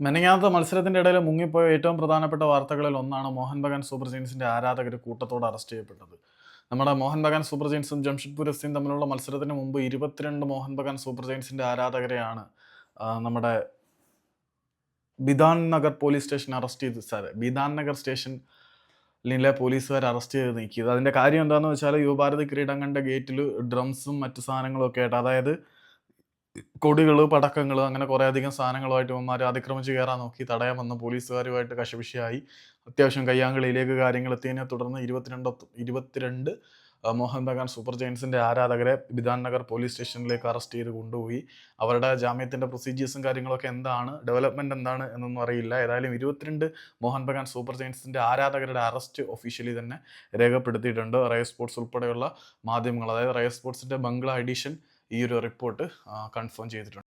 മെനങ്ങാത്ത മത്സരത്തിന്റെ ഇടയിൽ മുങ്ങിപ്പോയ ഏറ്റവും പ്രധാനപ്പെട്ട വാർത്തകളിൽ ഒന്നാണ് മോഹൻ ബഗാൻ സൂപ്പർ ജെയിൻസിന്റെ ആരാധകർ കൂട്ടത്തോടെ അറസ്റ്റ് ചെയ്യപ്പെട്ടത്. നമ്മുടെ മോഹൻ ബഗാൻ സൂപ്പർ ജെയിൻസും ജംഷഡ്പൂർ എഫ് സിയും തമ്മിലുള്ള മത്സരത്തിന് മുമ്പ് ഇരുപത്തിരണ്ട് മോഹൻ ബഗാൻ സൂപ്പർ ജെയിൻസിന്റെ ആരാധകരെയാണ് നമ്മുടെ Bidhan Nagar police station arrest ചെയ്ത് സാർ ബിധാൻ നഗർ സ്റ്റേഷനിലെ പോലീസുകാർ അറസ്റ്റ് ചെയ്ത് നീക്കിയത്. അതിന്റെ കാര്യം എന്താണെന്ന് വെച്ചാൽ യുവഭാരതി ക്രീഡാങ്കണ്ട ഗേറ്റിൽ ഡ്രംസും മറ്റു സാധനങ്ങളും ഒക്കെ ആയിട്ട് അതായത് കൊടികൾ പടക്കങ്ങൾ അങ്ങനെ കുറേ അധികം സാധനങ്ങളുമായിട്ട് ഇവന്മാർ അതിക്രമിച്ച് കയറാൻ നോക്കി. തടയാൻ വന്ന പോലീസുകാരുമായിട്ട് കശപിശയായി. അത്യാവശ്യം കയ്യാങ്കളിയിലേക്ക് കാര്യങ്ങൾ എത്തിയതിനെ തുടർന്ന് ഇരുപത്തിരണ്ട് ഇരുപത്തിരണ്ട് മോഹൻ ബഗാൻ സൂപ്പർ ജയൻസിന്റെ ആരാധകരെ ബിധാൻ നഗർ പോലീസ് സ്റ്റേഷനിലേക്ക് അറസ്റ്റ് ചെയ്ത് കൊണ്ടുപോയി. അവരുടെ ജാമ്യത്തിന്റെ പ്രൊസീജിയേഴ്സും കാര്യങ്ങളൊക്കെ എന്താണ്? ഡെവലപ്മെന്റ് എന്താണ് എന്നൊന്നും അറിയില്ല. ഏതായാലും ഇരുപത്തിരണ്ട് മോഹൻ ബഗാൻ സൂപ്പർ ജയൻസിന്റെ ആരാധകരുടെ അറസ്റ്റ് ഒഫീഷ്യലി തന്നെ രേഖപ്പെടുത്തിയിട്ടുണ്ട്. റയ സ്പോർട്സ് ഉൾപ്പെടെയുള്ള മാധ്യമങ്ങൾ അതായത് റയ സ്പോർട്സിന്റെ ബംഗ്ല എഡിഷൻ ഈ ഒരു റിപ്പോർട്ട് കൺഫേം ചെയ്തിട്ടുണ്ട്.